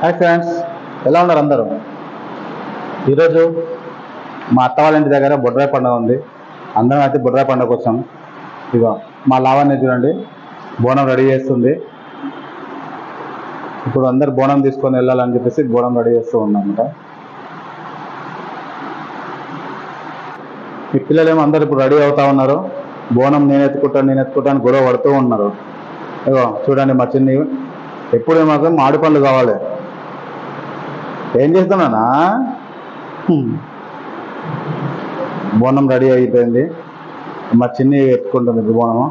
Hi friends ఎలా ఉన్నారు అందరూ? ఈరోజు మా అత్త వాళ్ళ ఇంటి దగ్గర బొడ్రాయి పండుగ ఉంది. అందరం అయితే బొడ్రాయి పండుగ కోసం. ఇగో మా లావాన్ని చూడండి బోనం రెడీ చేస్తుంది. ఇప్పుడు అందరు బోనం తీసుకొని వెళ్ళాలని చెప్పేసి బోనం రెడీ చేస్తూ ఉన్నామంట మీ పిల్లలేమో అందరు ఇప్పుడు రెడీ అవుతా ఉన్నారు. బోనం నేను ఎత్తుకుంటాను నేను ఎత్తుకుంటాను గొడవ పడుతూ ఉన్నారు. ఇగో చూడండి మా చిన్ని ఎప్పుడే మాకు మామిడి పండ్లు కావాలి. ఏం చేస్తున్నానా. బోనం రెడీ అయిపోయింది. మా చిన్ని ఎత్తుకుంటుంది ఇప్పుడు బోనము.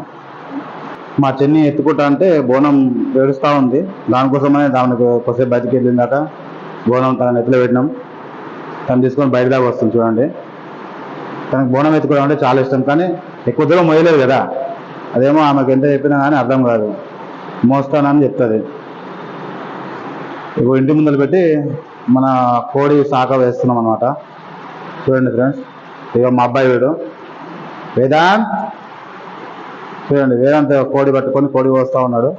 మా చిన్ని ఎత్తుకుంటా అంటే బోనం ఏడుస్తూ ఉంది. దానికోసమనే దానికి కొద్దిసేపు బయటికి వెళ్ళిందాక బోనం తన నెత్తిలో పెట్టినాం. తను తీసుకొని బయట దాకా వస్తుంది చూడండి. తనకు బోనం ఎత్తుకోవడం అంటే చాలా ఇష్టం. కానీ ఎక్కువ దూరం మోయలేదు కదా. అదేమో ఆమెకు ఎంత చెప్పినా కానీ అర్థం కాదు. మోస్తానని చెప్తుంది. ఇగో ఇంటి ముందర పెట్టి మన కోడి సాక వేస్తున్నాం అనమాట చూడండి ఫ్రెండ్స్ ఇక మా అబ్బాయి వీడు. వేదాంత్. చూడండి వేదాంత్ కోడి పట్టుకొని కోడి పోస్తూ ఉన్నాడు.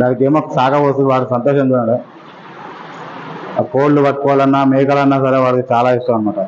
దానికి ఏమో సాక పోస్తుంది వాడు సంతోషం చూడండి. ఆ కోళ్ళు పట్టుకోవాలన్నా మేకలన్నా సరే వాడికి చాలా ఇష్టం అనమాట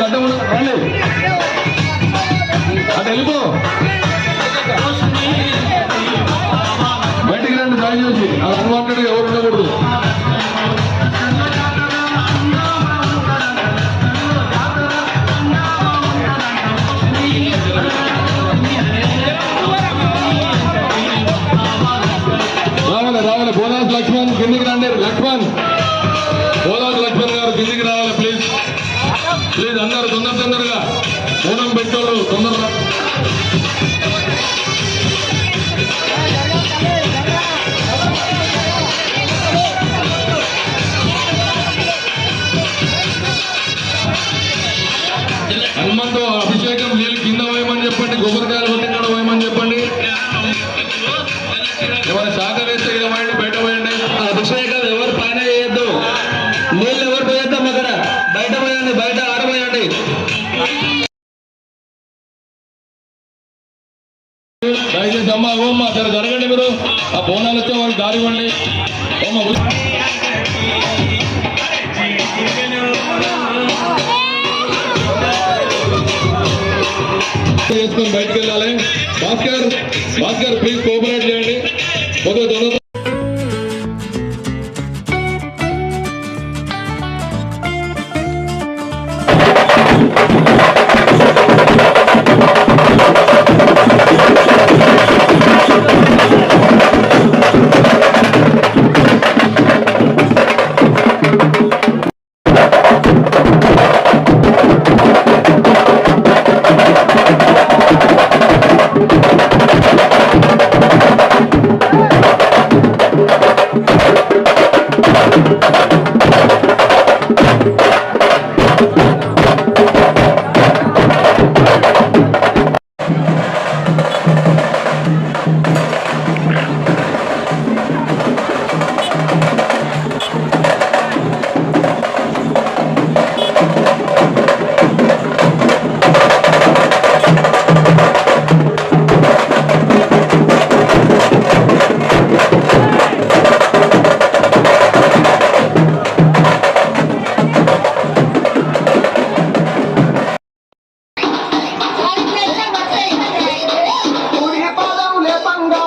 గడ్డ ఉన్న- రండి. అటు వెళ్ళిపో. లేదు అందరు తొందర తొందరగా. బోనం పెట్టోళ్ళు తొందరగా. చేసుకొని బయటకు వెళ్ళాలి. భాస్కర్ భాస్కర్ ప్లీజ్ కోఆపరేట్ చేయండి. ఒక తొందర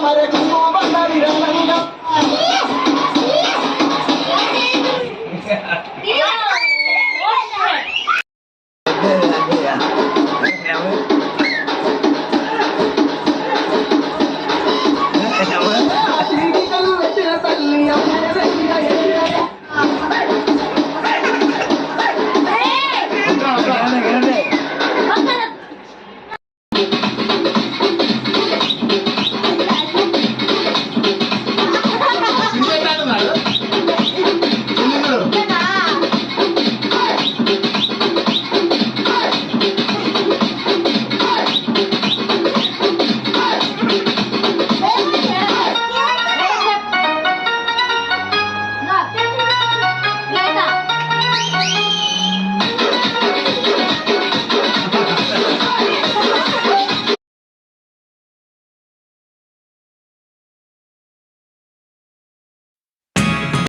cámara